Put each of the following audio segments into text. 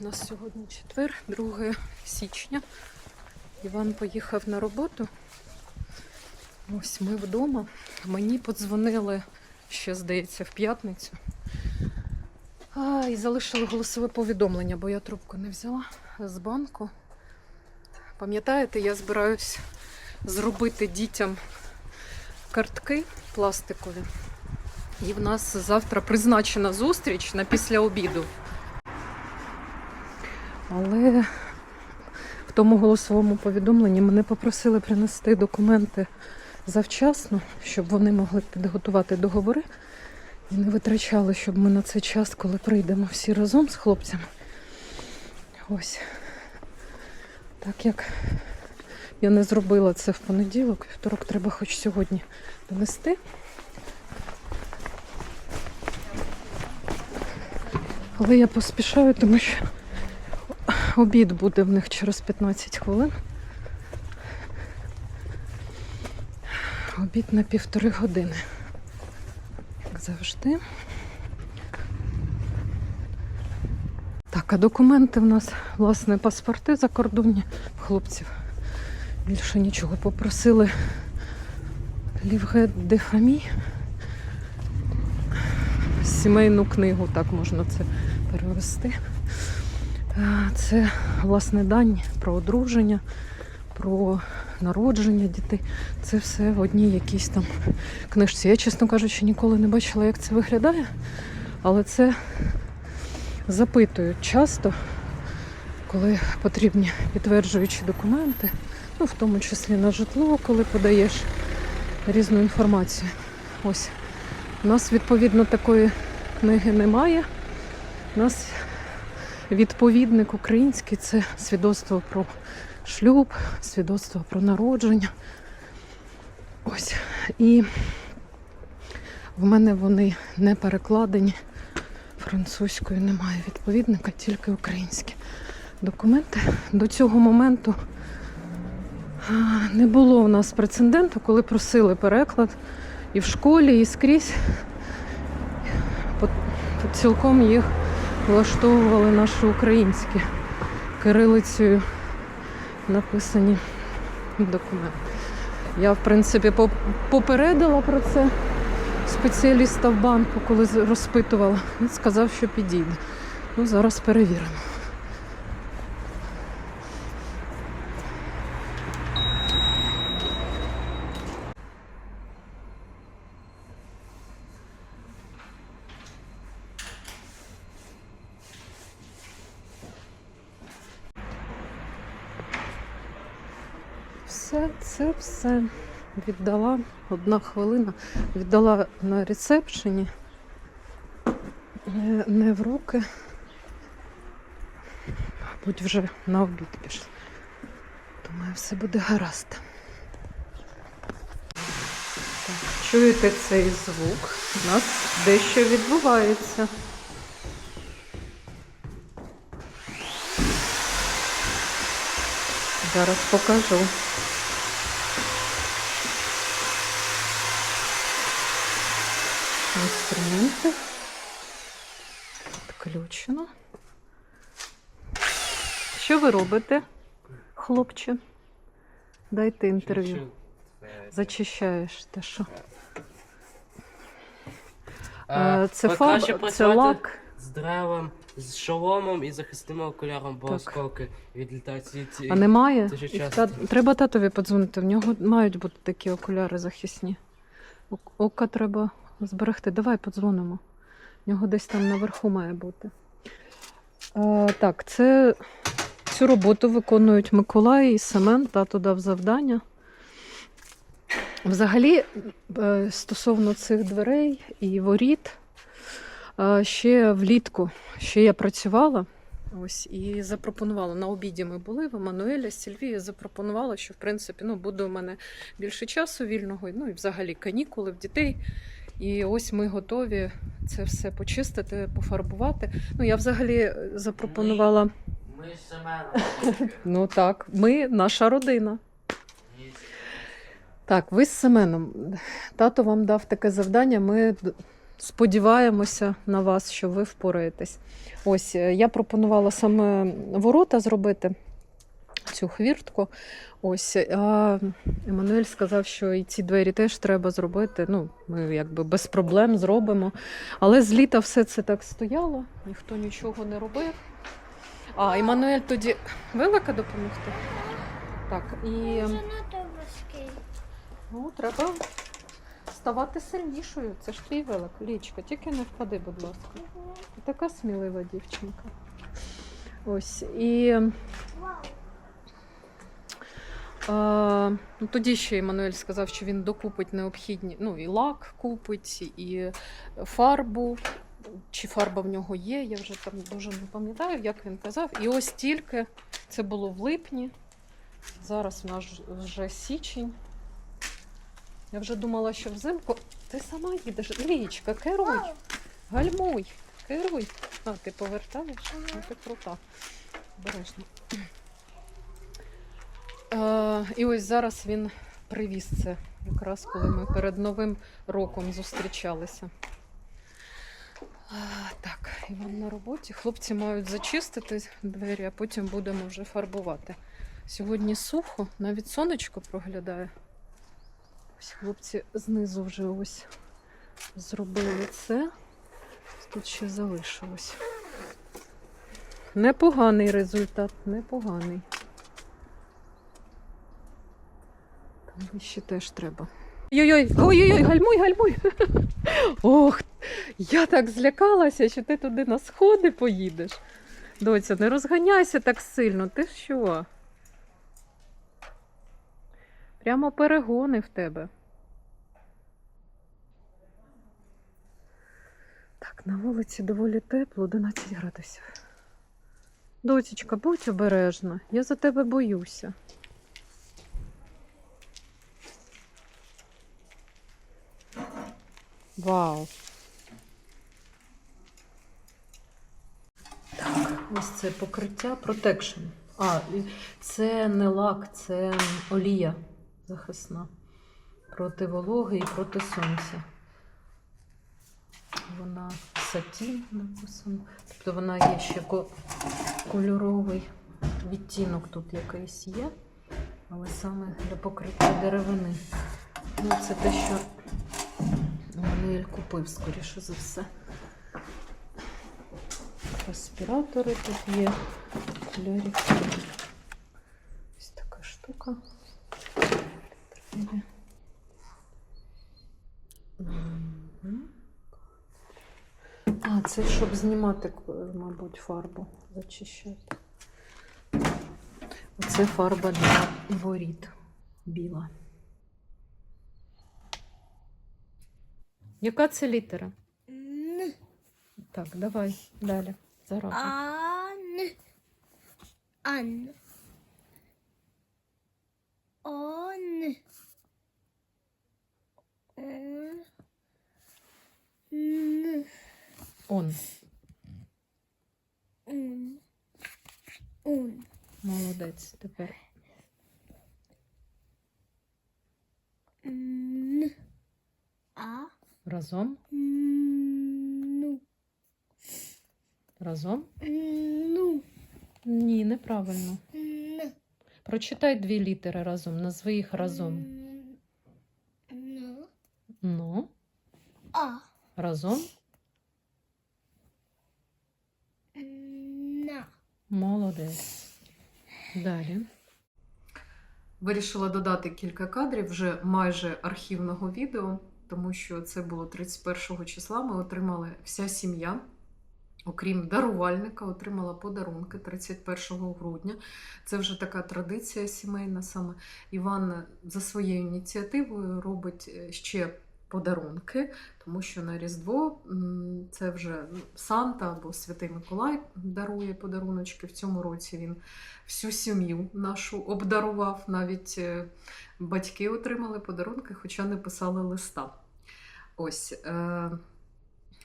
У нас сьогодні четвер, 2 січня. Іван поїхав на роботу. Ось ми вдома. Мені подзвонили ще, здається, в п'ятницю. А, і залишили голосове повідомлення, бо я трубку не взяла з банку. Пам'ятаєте, я збираюсь зробити дітям картки пластикові. І в нас завтра призначена зустріч на після обіду. Але в тому голосовому повідомленні мене попросили принести документи завчасно, щоб вони могли підготувати договори і не витрачали, щоб ми на цей час, коли прийдемо всі разом з хлопцями. Ось. Так як я не зробила це в понеділок, вівторок треба хоч сьогодні довести. Але я поспішаю, тому що обід буде в них через 15 хвилин. Обід на півтори години. Як завжди. Так, а документи в нас, власне, паспорти закордонні хлопців. Більше нічого попросили Лівге де Фамі. Сімейну книгу, так можна це перевести. Це власне дані про одруження, про народження дітей. Це все в одній якійсь там книжці. Я, чесно кажучи, ніколи не бачила, як це виглядає, але це запитують часто, коли потрібні підтверджуючі документи, ну, в тому числі на житло, коли подаєш різну інформацію. Ось. У нас, відповідно, такої книги немає. У нас відповідник український це свідоцтво про шлюб, свідоцтво про народження. Ось. І в мене вони не перекладені. Французькою немає відповідника, тільки українські документи. До цього моменту не було у нас прецеденту, коли просили переклад і в школі, і скрізь. Цілком їх влаштовували наші українські кирилицею написані документи. Я, в принципі, попередила про це спеціаліста в банку, коли розпитувала. Він сказав, що підійде. Ну, зараз перевіримо. Все це все віддала одна хвилина. Віддала на ресепшені, не, не в руки. Мабуть, вже на обід пішли. Думаю, все буде гаразд. Так, чуєте цей звук? У нас дещо відбувається. Зараз покажу. Інструменти. Підключено. Що ви робите, хлопче? Дайте інтерв'ю. Зачищаєш те, що? Е, Це краще фаб, це працювати лак. з деревом, з шоломом і захисними окуляром, бо Так. осколки відлітають. І ці- А немає? Дуже Їх часто. та- Треба татові подзвонити. В нього мають бути такі окуляри захисні. Ок- Ока треба зберегти. Давай подзвонимо. В нього десь там наверху має бути. Е, так, це цю роботу виконують Миколай і Семен. Тато дав завдання. Взагалі, е, стосовно цих дверей і воріт, е, ще влітку ще я працювала. Ось і запропонувала на обіді. Ми були в Еммануеля, з Сільвією запропонувала, що в принципі ну буде у мене більше часу вільного, ну і взагалі канікули в дітей. І ось ми готові це все почистити, пофарбувати. Ну я взагалі е, запропонувала. Ми Семеном. Ну так, ми наша родина. Так, ви з Семеном. Тато вам дав таке завдання. Ми сподіваємося на вас, що ви впораєтесь. Ось е, я пропонувала саме ворота зробити. Цю хвіртку. Ось, а Еммануель сказав, що і ці двері теж треба зробити. Ну, ми якби без проблем зробимо. Але з літа все це так стояло, ніхто нічого не робив. А, Еммануель тоді велика допомогти. Так, і важкий. ну, треба ставати сильнішою. Це ж твій велик. Лічка, тільки не впади, будь ласка. Така смілива дівчинка. Ось. І. А, ну, тоді ще Еммануель сказав, що він докупить необхідні, ну і лак купить, і фарбу. Чи фарба в нього є, я вже там дуже не пам'ятаю, як він казав. І ось тільки це було в липні. Зараз в нас вже січень. Я вже думала, що взимку. Ти сама їдеш. Лічка, керуй, гальмуй, керуй. А, ти повертаєш? Ну, ти крута. Обережно. Е, і ось зараз він привіз це, якраз коли ми перед Новим роком зустрічалися. А, так, Іван на роботі. Хлопці мають зачистити двері, а потім будемо вже фарбувати. Сьогодні сухо, навіть сонечко проглядає. Ось хлопці знизу вже ось зробили це. Тут ще залишилось. Непоганий результат, непоганий. Вище теж треба. Ой-ой-ой, ой-ой-ой, гальмуй, гальмуй. Ох, я так злякалася, що ти туди на сходи поїдеш. Доця, не розганяйся так сильно, ти що? Прямо перегони в тебе. Так, на вулиці доволі тепло, 11 градусів. Доцічка, будь обережна, я за тебе боюся. Вау. Так, ось це покриття Protection. А, це не лак, це олія захисна. Проти вологи і проти сонця. Вона сатін написано. Тобто вона є ще кольоровий відтінок тут якийсь є, але саме для покриття деревини. Ну, це те, що Мануель купив, скоріше за все. Респіратори тут є. Окулярів. Ось така штука. А, це щоб знімати, мабуть, фарбу, зачищати. Оце фарба для воріт біла. Яка це літера? Н. Так, давай далі. Зараз. Ан. Ан. Он. Н. Н. Он. Ун. Ун. Молодець. Тепер. Н. А. Разом. Ну. Разом. Ну. Ні, неправильно. Н. Прочитай дві літери разом. Назви їх разом. Ну. Ну. А. Разом. На. Молодець. Далі. Вирішила додати кілька кадрів вже майже архівного відео, тому що це було 31 числа. Ми отримали вся сім'я, окрім дарувальника, отримала подарунки 31 грудня. Це вже така традиція сімейна. Саме Іван за своєю ініціативою робить е, ще подарунки, тому що на Різдво це вже ну, Санта або Святий Миколай дарує подаруночки. В цьому році він всю сім'ю нашу обдарував. Навіть е, батьки отримали подарунки, хоча не писали листа. Ось. Е-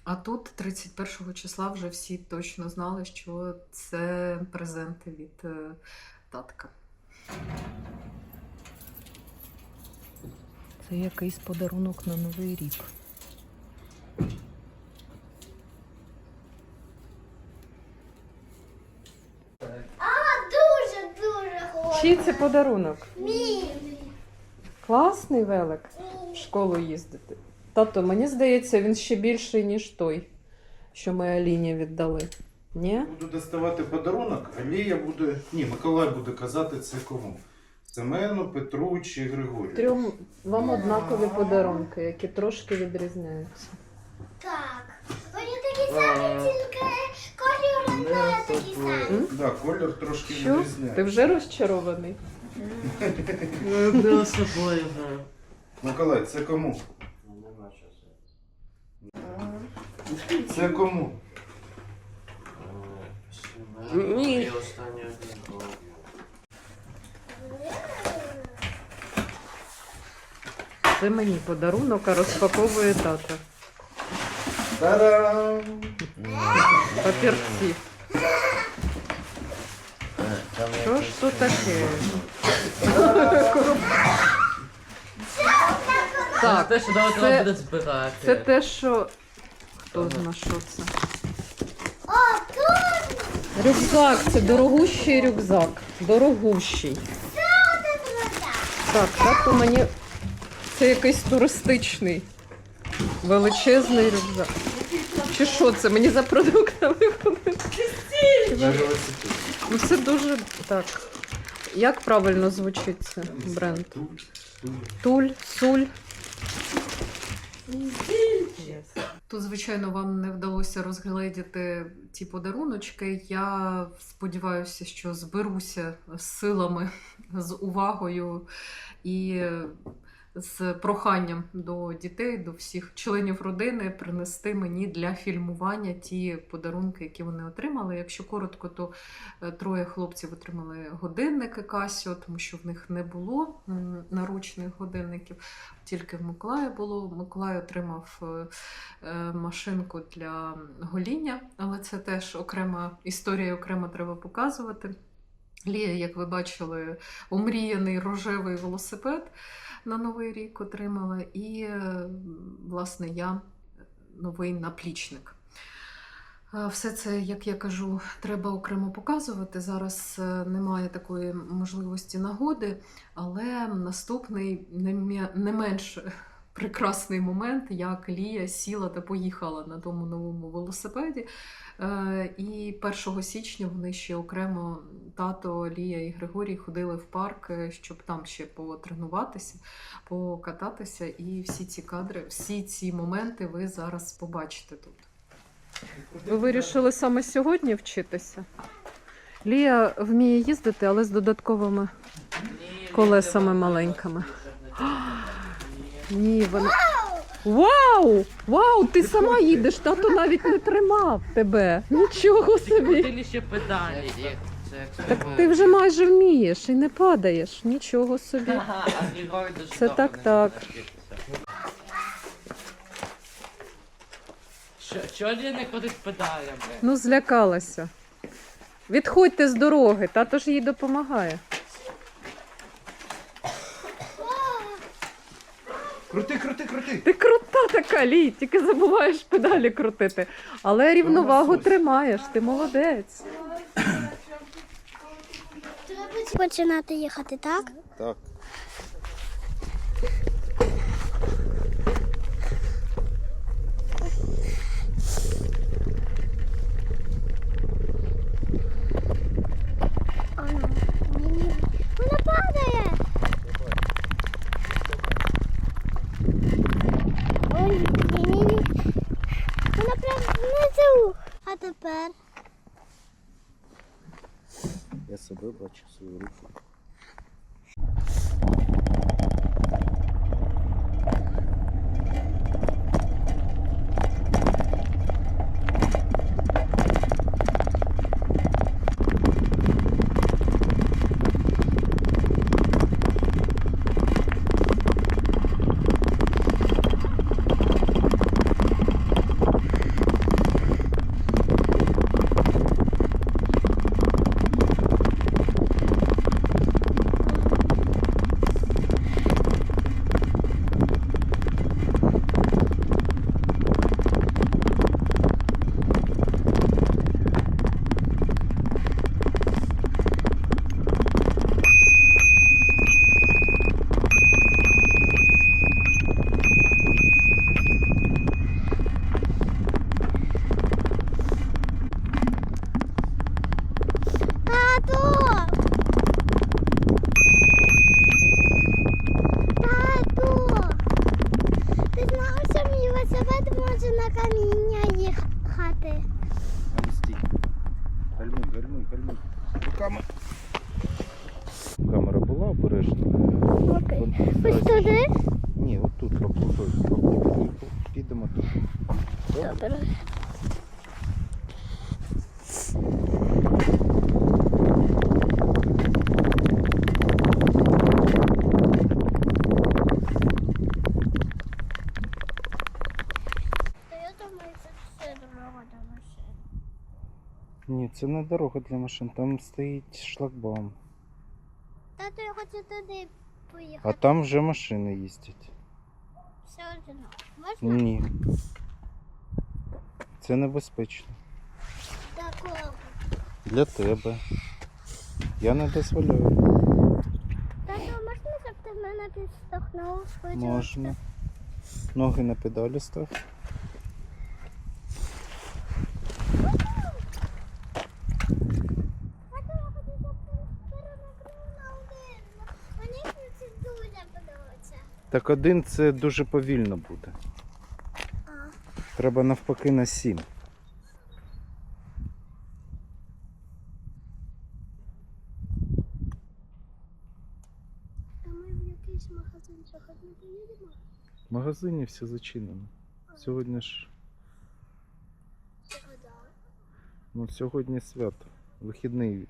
а тут 31 числа вже всі точно знали, що це презенти від е, татка. Це якийсь подарунок на Новий рік. А, дуже, дуже. Чий це подарунок? Мій. Класний велик в школу їздити. Тато, мені здається, він ще більший, ніж той, що ми Аліні віддали. Ні? Буду доставати подарунок, а Лія буде. Ні, Миколай буде казати це кому. Семену, Петру чи Григорію. Трьом вам однакові подарунки, які трошки відрізняються. Так. Вони такі самі, тільки кольори не такі самі. Да, колір трошки Що? Ти відрізняє. вже розчарований? Ну. Миколай, це кому? Це кому? Ні. І останнє Це мені подарунок, а розпаковує тато. Та-дам! Папірці. Що ж то таке? Так, Те, що давай це- треба буде збирати. це те, що. Хто знає, що це? Рюкзак, це дорогущий рюкзак. Дорогущий. Так, тато мені. Це якийсь туристичний. Величезний рюкзак. Чи що це? Мені за продуктами ходити? Ну це дуже так. Як правильно звучить це бренд? Туль, суль. Тут, звичайно, вам не вдалося розгледіти ті подаруночки. Я сподіваюся, що зберуся з силами, з увагою і з проханням до дітей, до всіх членів родини принести мені для фільмування ті подарунки, які вони отримали. Якщо коротко, то е, троє хлопців отримали годинники Casio, тому що в них не було наручних годинників. Тільки в Миколая було. Миколай отримав е, е, машинку для гоління, але це теж окрема історія, окремо треба показувати. Лія, як ви бачили, омріяний рожевий велосипед на Новий рік отримала, і, е, власне, я новий наплічник. Все це, як я кажу, треба окремо показувати. Зараз е, немає такої можливості нагоди, але наступний не менш прекрасний момент, як Лія сіла та поїхала на тому новому велосипеді. Е, І 1 січня вони ще окремо тато, Лія і Григорій ходили в парк, е, щоб там ще потренуватися, покататися. І всі ці кадри, всі ці моменти ви зараз побачите тут. Ви вирішили саме сьогодні вчитися? Лія вміє їздити, але з додатковими колесами маленькими. Ні, вона. Вау! Вау! Ти сама їдеш, тато навіть не тримав тебе. Нічого собі. Педалі. Так ти вже майже вмієш і не падаєш. Нічого собі. Ага, а Григорій дуже Це добре так, не так. навчився. Що, чого не ходить педалями? Ну, злякалася. Відходьте з дороги, тато ж їй допомагає. Крути, крути, крути! Ти крута така, Лій, тільки забуваєш педалі крутити. Але рівновагу тримаєш, ти молодець. треба починати їхати, так? Так. Це не дорога для машин, там стоїть шлагбаум. Тато, я хочу туди поїхати. А там вже машини їздять. Все одно. Можна? Ні. Це небезпечно. Такого. Для тебе. Я не дозволяю. Тато, можна, щоб ти мене підштовхнув? Можна. Ноги на педалі став. Тато, я хочу, щоб ти перемикнув на один. Мені це дуже подобається. Так один це дуже повільно буде. Треба навпаки на сім. А ми в якийсь магазин сьогодні поїдемо? В магазині все зачинено. Сьогодні ж, ну сьогодні свято. Вихідний.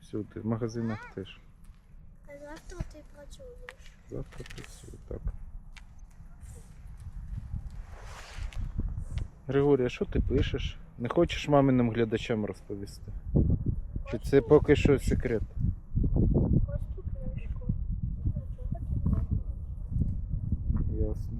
Всюди. В магазинах теж. А завтра ти працюєш. Завтра працюю, так. Григорія, що ти пишеш? Не хочеш маминим глядачам розповісти? Чи це поки що секрет? Ось ту книжку. Ясно.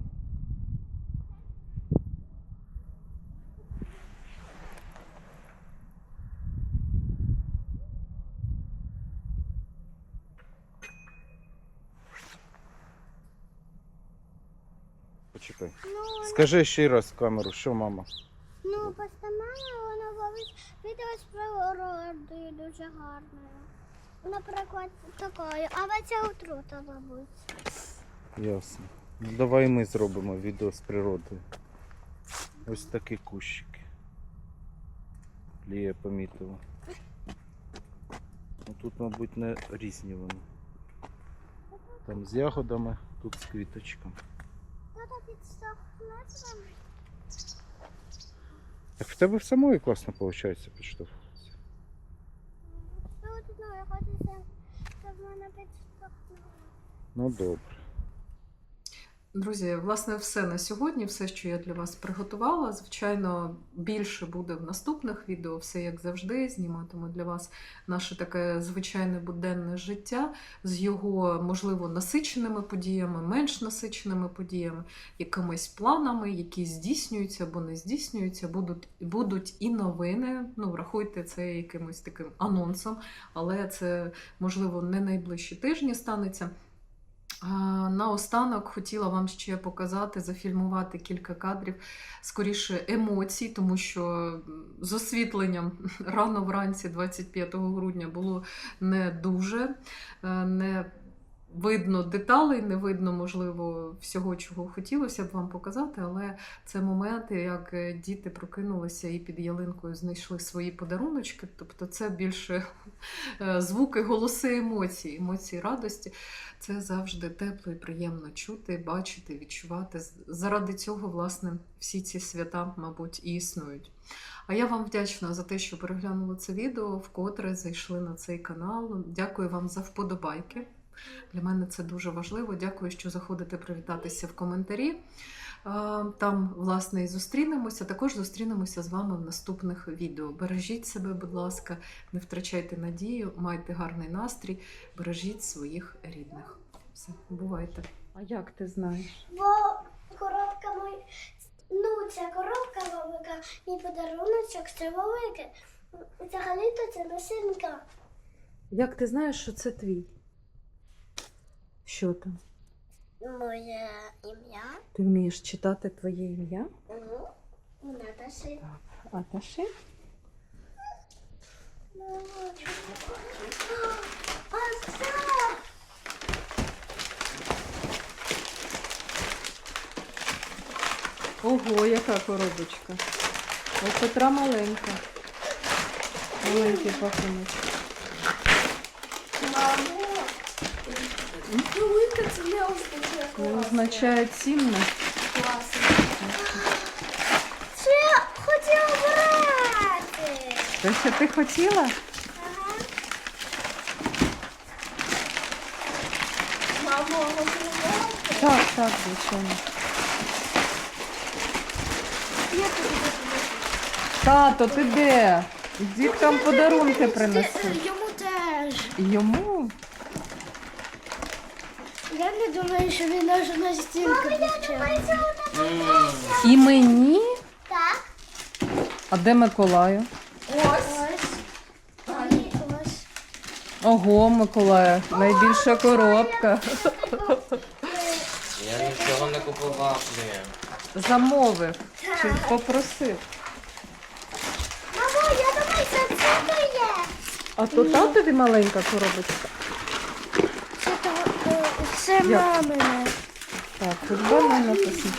Почекай. Ну, Скажи ще раз в камеру, що мама? ну просто мама, вона ловить відео з природою дуже гарною. Наприклад, такою, але це отрута, мабуть. Ясно. Ну, давай ми зробимо відео з природою. Ось такі кущики. Лія помітила. Ну, тут, мабуть, не різні вони. Там з ягодами, тут з квіточками. Тата підштовхнеться мене. Так в тебе в самої класно виходить підштовхуватися. Ну, от, ну, я хочу, щоб- щоб мене підштовхнули. Ну добре. Друзі, власне, все на сьогодні, все, що я для вас приготувала. Звичайно, більше буде в наступних відео, все як завжди. Зніматиму для вас наше таке звичайне буденне життя з його, можливо, насиченими подіями, менш насиченими подіями, якимись планами, які здійснюються або не здійснюються. Будуть, будуть і новини. Ну, врахуйте це якимось таким анонсом, але це, можливо, не найближчі тижні станеться. Наостанок хотіла вам ще показати, зафільмувати кілька кадрів, скоріше емоцій, тому що з освітленням рано вранці, 25 грудня, було не дуже. е, Не видно деталей, не видно, можливо, всього, чого хотілося б вам показати, але це моменти, як е, діти прокинулися і під ялинкою знайшли свої подаруночки. Тобто це більше е, звуки, голоси емоцій, емоції радості. Це завжди тепло і приємно чути, бачити, відчувати. Заради цього, власне, всі ці свята, мабуть, і існують. А я вам вдячна за те, що переглянули це відео, вкотре зайшли на цей канал. Дякую вам за вподобайки. Для мене це дуже важливо. Дякую, що заходите привітатися в коментарі. Е, Там, власне, і зустрінемося. Також зустрінемося з вами в наступних відео. Бережіть себе, будь ласка, не втрачайте надію, майте гарний настрій, бережіть своїх рідних. Все, бувайте. А як ти знаєш? Бо коробка мой. Ну, ця коробка велика, мій подаруночок це велике. Взагалі-то це машинка. Як ти знаєш, що це твій? Що там? Моє ім'я. Ти вмієш читати твоє ім'я? Угу. Наташі. А та ще? Ого, яка коробочка. У Петра маленька. Маленький пакунок. Мамо. Велика це не означає Не означає цінне. Це я хотіла брати. Те, що ти хотіла? Ага. Мамо? Так, так, звичайно. Я тобі допоможу. Тато, ти де? Діткам подарунки принеси. Йому теж. Йому? Думаю, що він аж настільки вчений. І мені? Так. А де Миколаю? Ось. Ось. Ого, Миколая, найбільша коробка. Я нічого не купував. Ні. Замовив. Чи попросив. Мамо, я думаю, це це є. А то татові маленька коробочка. Це, тут Як? Так, футбольне написано.